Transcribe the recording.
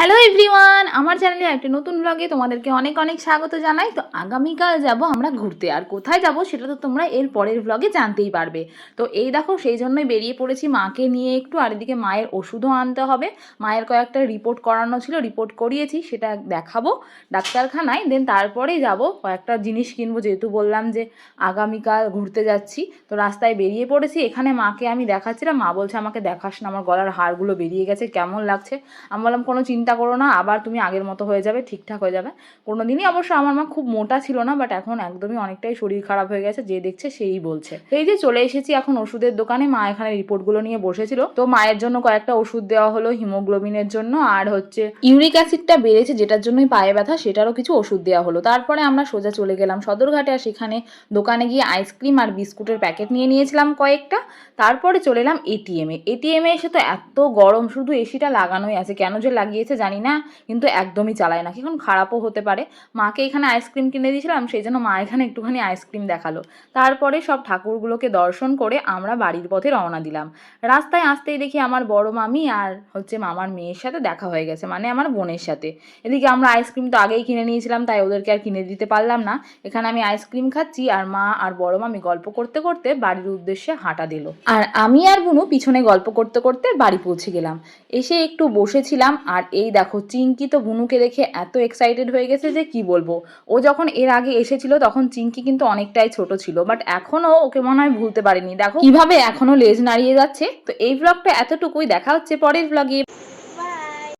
Hello everyone আমার চ্যানেলে একটা নতুন ব্লগে তোমাদেরকে অনেক অনেক স্বাগত জানাই। তো আগামীকাল যাব আমরা ঘুরতে। আর কোথায় যাব সেটা তো তোমরা এর পরের ব্লগে জানতেই পারবে। তো এই দেখো, সেই জন্যই বেরিয়ে পড়েছি মাকে নিয়ে একটু। আর এদিকে মায়ের ওষুধও আনতে হবে। মায়ের কয়েকটা রিপোর্ট করানো ছিল রিপোর্ট করিয়েছি, সেটা দেখাবো ডাক্তারখানায়। দেন তারপরেই যাব, কয়েকটা জিনিস কিনবো। যেহেতু বললাম যে আগামীকাল ঘুরতে যাচ্ছি, তো রাস্তায় বেরিয়ে পড়েছি। এখানে মাকে আমি দেখাচ্ছিলাম। মা বলছে, আমাকে দেখাস না, আমার গলার হাড়গুলো বেরিয়ে গেছে, কেমন লাগছে? আমি বললাম, কোনো চিন্তা করো না, আবার তুমি আগের মতো হয়ে যাবে, ঠিকঠাক হয়ে যাবে। কোনো দিনই অবশ্য আমার মা খুব মোটা ছিল না বাট এখন একদমই অনেকটাই শরীর খারাপ হয়ে গেছে, যে দেখছে সেই বলছে। এই যে চলে এসেছি এখন ওষুধের দোকানে, মা এখানে রিপোর্টগুলো নিয়ে বসেছিল। তো মায়ের জন্য কয়েকটা ওষুধ দেওয়া হলো হিমোগ্লোবিনের জন্য, আর হচ্ছে ইউরিক অ্যাসিডটা বেড়েছে, যেটার জন্যই পায়ে ব্যথা, সেটারও কিছু ওষুধ দেওয়া হলো। তারপরে আমরা সোজা চলে গেলাম সদরঘাটে, আর সেখানে দোকানে গিয়ে আইসক্রিম আর বিস্কুটের প্যাকেট নিয়ে নিয়েছিলাম কয়েকটা। তারপরে চলে এলাম এটিএমে এটিএমে এসে তো এত গরম, শুধু এসিটা লাগানোই আছে। কেন যে লাগিয়েছে জানি না কিন্তু একদমই চালায় না। এখন খারাপও হতে পারে। মাকে এখানে আইসক্রিম কিনে দিয়েছিলাম, সেই জন্য মা এখানে একটুখানি আইসক্রিম দেখাল। তারপরে সব ঠাকুরগুলোকে দর্শন করে আমরা বাড়ির পথে রওনা দিলাম। রাস্তায় আসতেই দেখি আমার বড় মামি আর হচ্ছে মামার মেয়ের সাথে দেখা হয়ে গেছে মানে আমার বোনের সাথে। এদিকে আমরা আইসক্রিম তো আগেই কিনে নিয়েছিলাম, তাই ওদেরকে আর কিনে দিতে পারলাম না। এখানে আমি আইসক্রিম খাচ্ছি আর মা আর বড় মামি গল্প করতে করতে বাড়ির উদ্দেশ্যে হাঁটা দিল। আর আমি আর বুনু পিছনে গল্প করতে করতে বাড়ি পৌঁছে গেলাম। এসে একটু বসেছিলাম আর এই দেখো, চিঙ্কি তো বুনুকে দেখে এত এক্সাইটেড হয়ে গেছে যে কি বলব? ও যখন এর আগে এসেছিল, তখন চিঙ্কি কিন্তু অনেকটাই ছোট ছিল বাট এখনও ওকে মনে হয় ভুলতে পারিনি। দেখো, কীভাবে এখনও লেজ নাড়িয়ে যাচ্ছে? তো এই ব্লগটা এতটুকুই, দেখা হচ্ছে পরের ব্লগে